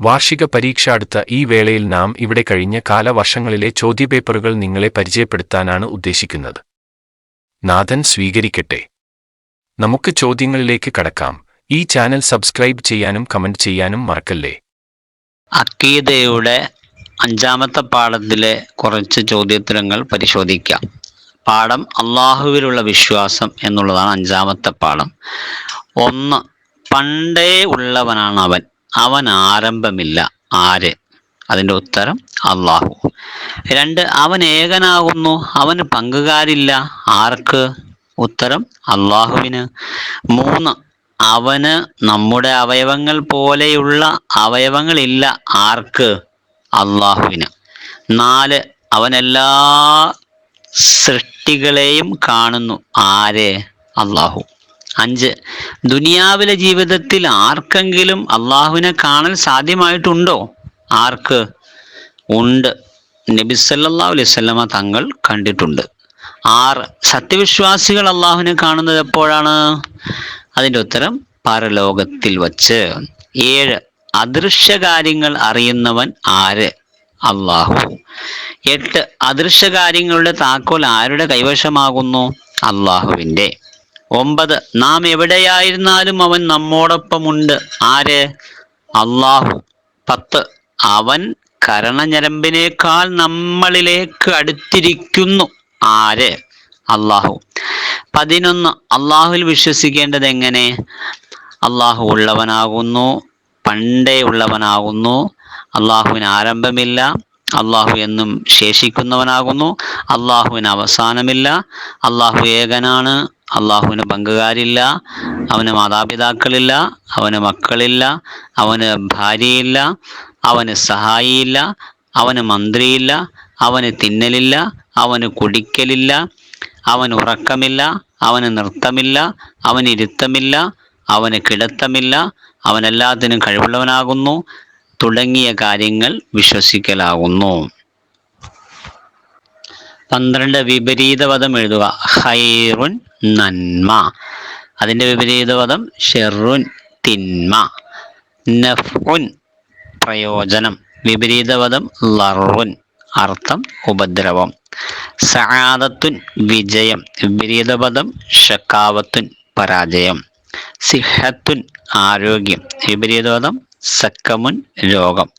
വാർഷിക പരീക്ഷ അടുത്ത ഈ വേളയിൽ നാം ഇവിടെ കഴിഞ്ഞ കാലവർഷങ്ങളിലെ ചോദ്യപേപ്പറുകൾ നിങ്ങളെ പരിചയപ്പെടുത്താനാണ് ഉദ്ദേശിക്കുന്നത്. നാഥൻ സ്വീകരിക്കട്ടെ. നമുക്ക് ചോദ്യങ്ങളിലേക്ക് കടക്കാം. ഈ ചാനൽ സബ്സ്ക്രൈബ് ചെയ്യാനും കമന്റ് ചെയ്യാനും മറക്കല്ലേ? അക്കീതയുടെ അഞ്ചാമത്തെ പാഠത്തിലെ കുറച്ച് ചോദ്യോത്തരങ്ങൾ പരിശോധിക്കാം. പാഠം അള്ളാഹുവിലുള്ള വിശ്വാസം എന്നുള്ളതാണ് അഞ്ചാമത്തെ പാഠം. ഒന്ന് പണ്ടേ ഉള്ളവനാണ് അവൻ. അവൻ ആരംഭമില്ല ആര്? അതിന്റെ ഉത്തരം അള്ളാഹു. രണ്ട് അവൻ ഏകനാകുന്നു. അവന് പങ്കുകാരില്ല. ആർക്ക്? ഉത്തരം അള്ളാഹുവിന്. മൂന്ന് അവന് നമ്മുടെ അവയവങ്ങൾ പോലെയുള്ള അവയവങ്ങളില്ല. ആർക്ക്? അള്ളാഹുവിന്. നാല് അവൻ എല്ലാ സൃഷ്ടികളെയും കാണുന്നു. ആര്? അള്ളാഹു. അഞ്ച്. ദുനിയാവിലെ ജീവിതത്തിൽ ആർക്കെങ്കിലും അള്ളാഹുവിനെ കാണാൻ സാധ്യമായിട്ടുണ്ടോ? ആർക്ക്? ഉണ്ട്. നബി സല്ലല്ലാഹു അലൈഹി വസല്ലമ തങ്ങൾ കണ്ടിട്ടുണ്ട്. ആറ്. സത്യവിശ്വാസികൾ അള്ളാഹുവിനെ കാണുന്നത് എപ്പോഴാണ്? അതിന്റെ ഉത്തരം പരലോകത്തിൽ വച്ച്. ഏഴ്. അദൃശ്യ കാര്യങ്ങൾ അറിയുന്നവൻ ആര്? അള്ളാഹു. എട്ട്. അദൃശ്യ കാര്യങ്ങളുടെ താക്കോൽ ആരുടെ കൈവശമാകുന്നു? അള്ളാഹുവിന്റെ. ഒമ്പത്. നാം എവിടെയായിരുന്നാലും അവൻ നമ്മോടൊപ്പമുണ്ട്. ആര്? അള്ളാഹു പത്ത്. അവൻ കരണഞരമ്പിനേക്കാൾ നമ്മളിലേക്ക് അടുത്തിരിക്കുന്നു. ആര്? അള്ളാഹു പതിനൊന്ന്. അള്ളാഹുവിൽ വിശ്വസിക്കേണ്ടത് എങ്ങനെ? അള്ളാഹു ഉള്ളവനാകുന്നു. പണ്ടേ ഉള്ളവനാകുന്നു. അള്ളാഹുവിന് ആരംഭമില്ല. അള്ളാഹു എന്നും ശേഷിക്കുന്നവനാകുന്നു. അള്ളാഹുവിന് അവസാനമില്ല. അള്ളാഹു ഏകനാണ്. അള്ളാഹുവിന് പങ്കുകാരില്ല അവന് മാതാപിതാക്കളില്ല അവന് മക്കളില്ല അവന് ഭാര്യയില്ല അവന് സഹായിയില്ല അവന് മന്ത്രിയില്ല അവന് തിന്നലില്ല അവന് കുടിക്കലില്ല അവൻ ഉറക്കമില്ല അവന് നൃത്തമില്ല അവന് ഇരുത്തമില്ല അവന് കിടത്തമില്ല അവനെല്ലാത്തിനും കഴിവുള്ളവനാകുന്നു തുടങ്ങിയ കാര്യങ്ങൾ വിശ്വസിക്കലാകുന്നു. പന്ത്രണ്ട് വിപരീത പദം എഴുതുക. ഹൈറുൻ നന്മ. അതിന്റെ വിപരീതപദം ഷെറുൻ തിന്മ. നഫുൻ പ്രയോജനം. വിപരീത പദം ലറുൻ അർത്ഥം ഉപദ്രവം. സഹാദത്തുൻ വിജയം. വിപരീത പദം ഷക്കാവത്തുൻ പരാജയം. സിഹത്തുൻ ആരോഗ്യം. വിപരീത പദം സക്കമുൻ രോഗം.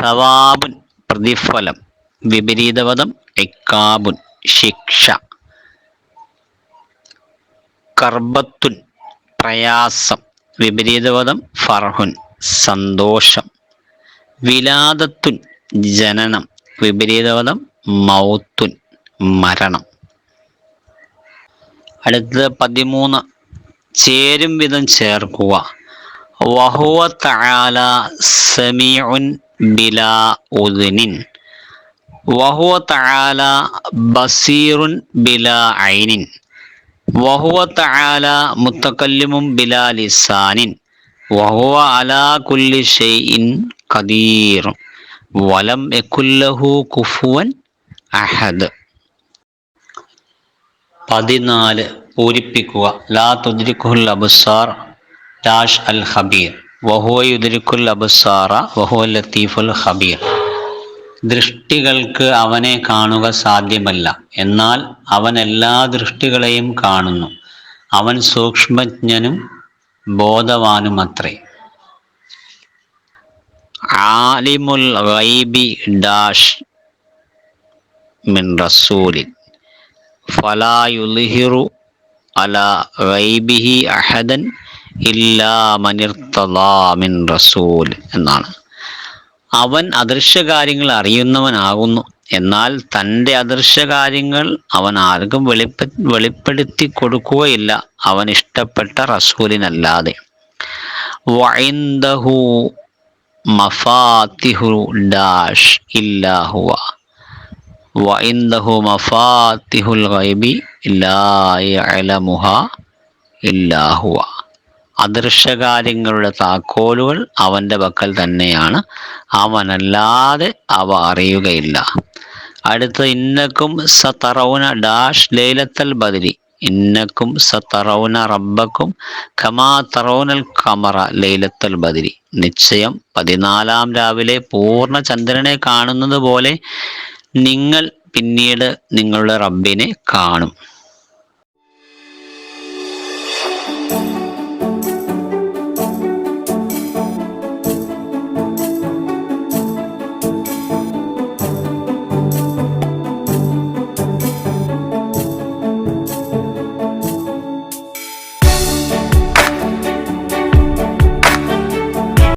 സവാബുൻ പ്രതിഫലം. വിപരീതപദം ഇക്കാബുൻ ശിക്ഷ. കർബത്തുൻ പ്രയാസം. വിപരീതപദം ഫർഹുൻ സന്തോഷം. വിലാദത്തുൻ ജനനം. വിപരീതപദം മൗത്തുൻ മരണം. അടുത്തത് പതിമൂന്ന്. ചേരും വിധം ചേർക്കുക. വഹുവ തആല സമീഉൻ ബിലാ ഉദ്നിൻ. വഹുവ തആല ബസീറുൻ ബിലാ ഐനിൻ വഹുവ തആല മുത്തക്കല്ലിമും ബിലാ ലിസാനിൻ വഹുവ അലാ കുല്ലി ഷൈഇൻ ഖദീർ വലം യകുല്ലഹു കുഫുവൻ അഹദ് പതിനാല് പൂരിപ്പിക്കുക. ലാ തുദ്രിക്കുൽ അബുസാർ ഡാഷ് അൽ ഹബീർ വഹുവ യുദ്രിക്കുൽ അബുസാറ വഹുവ ലത്തീഫുൽ ഹബീർ ദൃഷ്ടികൾക്ക് അവനെ കാണുക സാധ്യമല്ല. എന്നാൽ അവൻ എല്ലാ ദൃഷ്ടികളെയും കാണുന്നു. അവൻ സൂക്ഷ്മജ്ഞനും ബോധവാനും അത്രേ ആലിമുൽ റൈബി ഡാഷ് മിൻ റസൂലിൻ. ഫലാ യുൽഹിറു അലാ ഗൈബിഹി അഹദൻ ഇല്ലാ മനിർത്തലാ മിൻ റസൂൽ എന്നാണ്. അവൻ അദൃശ്യകാര്യങ്ങൾ അറിയുന്നവനാകുന്നു. എന്നാൽ തന്റെ അദൃശ്യകാര്യങ്ങൾ അവൻ ആർക്കും വെളിപ്പെ വെളിപ്പെടുത്തി കൊടുക്കുകയില്ല. അവൻ ഇഷ്ടപ്പെട്ട റസൂലിനല്ലാതെ. ഇല്ലാഹുവ. ഗൈബി ലാ യഅലമുഹ ഇല്ലാ ഹുവ അദൃശ്യകാര്യങ്ങളുടെ താക്കോലുകൾ അവന്റെ പക്കൽ തന്നെയാണ്. അവനല്ലാതെ അവ അറിയുകയില്ല. അടുത്ത ഇന്നക്കും സതറൗന ഡാഷ് ലേലത്തൽ ബദരി. ഇന്നക്കും സതറൗന റബ്ബക്കും കമാ തറൗനൽ കമറ ലൈലത്തൽ ബദരി. നിശ്ചയം പതിനാലാം രാവിലെ പൂർണ ചന്ദ്രനെ കാണുന്നത് പോലെ നിങ്ങൾ പിന്നീട് നിങ്ങളുടെ റബ്ബിനെ കാണും.